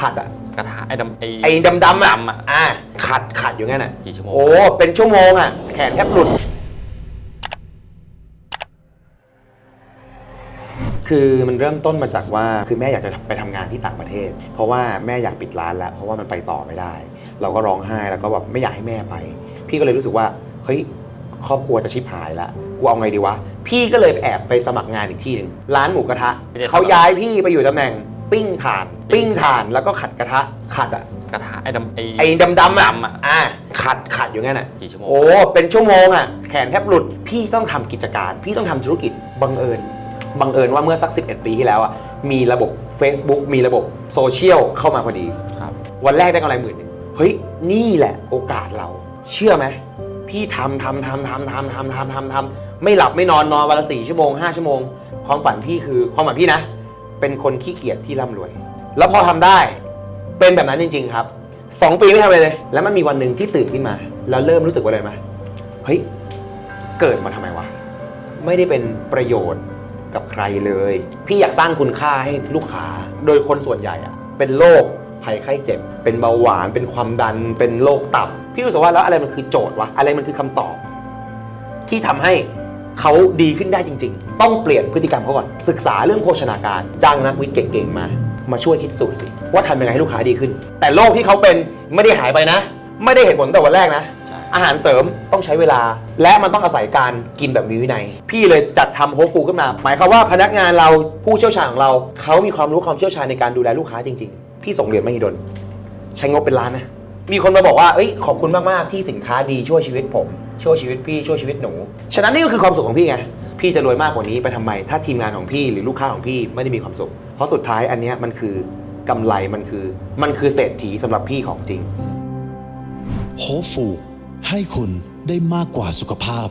ขัดอะกระทะไอ้ดำไอ้ไอ้ดำดำๆอะดำอะ อะขัดขัดอยู่งั้นอะกี่ชั่วโมง โอ้เป็นชั่วโมงอะแขนแทบหลุด คือมันเริ่มต้นมาจากว่าคือแม่อยากจะไปทำงานที่ต่างประเทศ เพราะว่าแม่อยากปิดร้านแล้ว เพราะว่ามันไปต่อไม่ได้ เราก็ร้องไห้แล้วก็แบบไม่อยากให้แม่ไป พี่ก็เลยรู้สึกว่าเฮ้ยครอบครัวจะชิบหายแล้วกูเอาไงดีวะพี่ก็เลยแอบไปสมัครงานอีกที่หนึ่งร้านหมูกระทะเขาย้ายพี่ไปอยู่ตำแหน่ง ปิ้งถ่าน ปิ้งถ่านแล้วก็ขัดกระทะขัดอะกระทะไอ้ดำไอ้ ไอ้ดำดำๆอะดำอะอะขัดขัดอยู่งั้นอะกี่ชั่วโมง โอ้เป็นชั่วโมงอะแขนแทบหลุดพี่ต้องทำกิจการ พี่ต้องทำธุรกิจบังเอิญบังเอิญว่าเมื่อสัก 11 ปีที่แล้วอะมีระบบ Facebook มีระบบโซเชียลเข้ามาพอดี ครับ วันแรกได้กำไรหมื่นหนึ่งเฮ้ย นี่แหละโอกาสเรา เชื่อไหม พี่ทำทำทำทำทำทำทำทำทำไม่หลับไม่นอนนอนวันละสี่ชั่วโมงห้าชั่วโมง ความฝันพี่คือความฝันพี่นะ เป็นคนขี้เกียจที่ร่ำรวย แล้วพอทำได้เป็นแบบนั้นจริง ๆ ครับสองปีไม่ทำอะไรเลย แล้วมันมีวันหนึ่งที่ตื่นขึ้นมา แล้วเริ่มรู้สึกว่าอะไรไหมเฮ้ยเกิดมาทำไมวะไม่ได้เป็นประโยชน์กับใครเลย พี่อยากสร้างคุณค่าให้ลูกค้า โดยคนส่วนใหญ่อะเป็นโรคภัยไข้เจ็บ เป็นเบาหวาน เป็นความดัน เป็นโรคตับ พี่รู้สึกว่าแล้วอะไรมันคือโจทย์วะ อะไรมันคือคำตอบ ที่ทำให้ เขาดีขึ้นได้จริง ๆ ต้องเปลี่ยนพฤติกรรมเขาก่อนศึกษาเรื่องโภชนาการจ้างนักวิทย์เก่งๆมา มาช่วยคิดสูตรสิว่าทำยังไงให้ลูกค้าดีขึ้น แต่โรคที่เขาเป็นไม่ได้หายไปนะ ไม่ได้เห็นผลแต่วันแรกนะใช่อาหารเสริมต้องใช้เวลา และมันต้องอาศัยการกินแบบมีวินัยพี่เลยจัดทำโฮฟูขึ้นมา หมายความว่าพนักงานเราผู้เชี่ยวชาญของเราเขามีความรู้ความเชี่ยวชาญในการดูแลลูกค้าจริงๆพี่ส่งเรียนมหิดลใช้งบเป็นล้านนะมีคนมาบอกว่าเอ้ยขอบคุณมากๆที่สินค้าดีช่วยชีวิตผม ช่วยชีวิตพี่ช่วยชีวิตหนู ฉะนั้นนี่ก็คือความสุขของพี่ไง พี่จะรวยมากกว่านี้ไปทำไม ถ้าทีมงานของพี่หรือลูกค้าของพี่ไม่ได้มีความสุข เพราะสุดท้ายอันนี้มันคือกำไรมันคือ มันคือเศรษฐีสำหรับพี่ของจริงโฮฟูให้คุณได้มากกว่าสุขภาพ